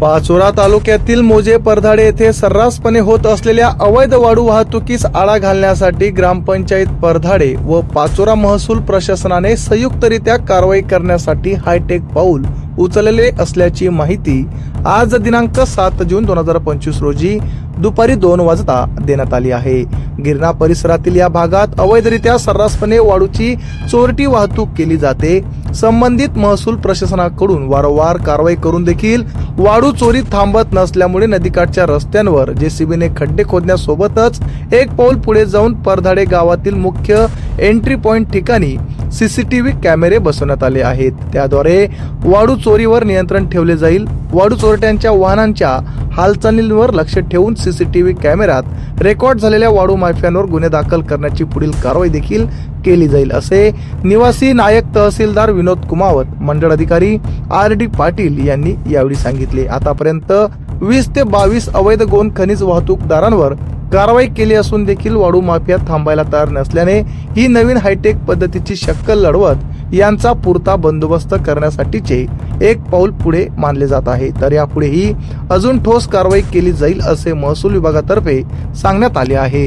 पाचोरा तालुक्यातील मोजे परधाडे येथे सर्रासपणे होत असलेल्या अवैध वाडू वाहतुकीस आळा घालण्यासाठी ग्रामपंचायत परधाडे व पाचोरा महसूल प्रशासनाने संयुक्तरित्या कारवाई करण्यासाठी हायटेक पाऊल उचलले असल्याची माहिती आज दिनांक सात जून दोन हजार पंचवीस रोजी दुपारी दोन वाजता देण्यात आली आहे. गिरणा परिसरातील या भागात अवैधरित्या सर्रासपणे वाळूची चोरटी वाहतूक केली जाते. संबंधित महसूल प्रशासनाकडून वारंवार कारवाई करून देखील वाळू चोरी थांबत नसल्यामुळे नदीकाठच्या रस्त्यांवर जेसीबीने खड्डे खोदण्यासोबतच एक पाऊल पुढे जाऊन परधाडे गावातील मुख्य एंट्री पॉइंट ठिकाणी सीसीटीव्ही कॅमेरे बसवण्यात आले आहेत. त्याद्वारे वाळू चोरीवर नियंत्रण ठेवले जाईल. वाळू चोरट्यांच्या वाहनांच्या हालचालींवर लक्ष ठेवून सीसीटीव्ही कॅमेऱ्यात रेकॉर्ड झालेल्या वाळू माफियांवर गुन्हे दाखल करण्याची पुढील कारवाई देखील केली जाईल असे निवासी नायक तहसीलदार विनोद कुमावत मंडळ अधिकारी आर डी पाटील यांनी यावेळी सांगितले. आतापर्यंत वीस ते बावीस अवैध गोंद खनिज वाहतूकदारांवर कारवाई केली असून देखील वाळू माफिया थांबायला तयार नसल्याने ही नवीन हायटेक पद्धतीची शक्कल लढवत यांचा पुरता बंदोबस्त करण्यासाठीचे एक पाऊल पुढे मानले जात आहे. तर यापुढेही अजून ठोस कारवाई केली जाईल असे महसूल विभागातर्फे सांगण्यात आले आहे.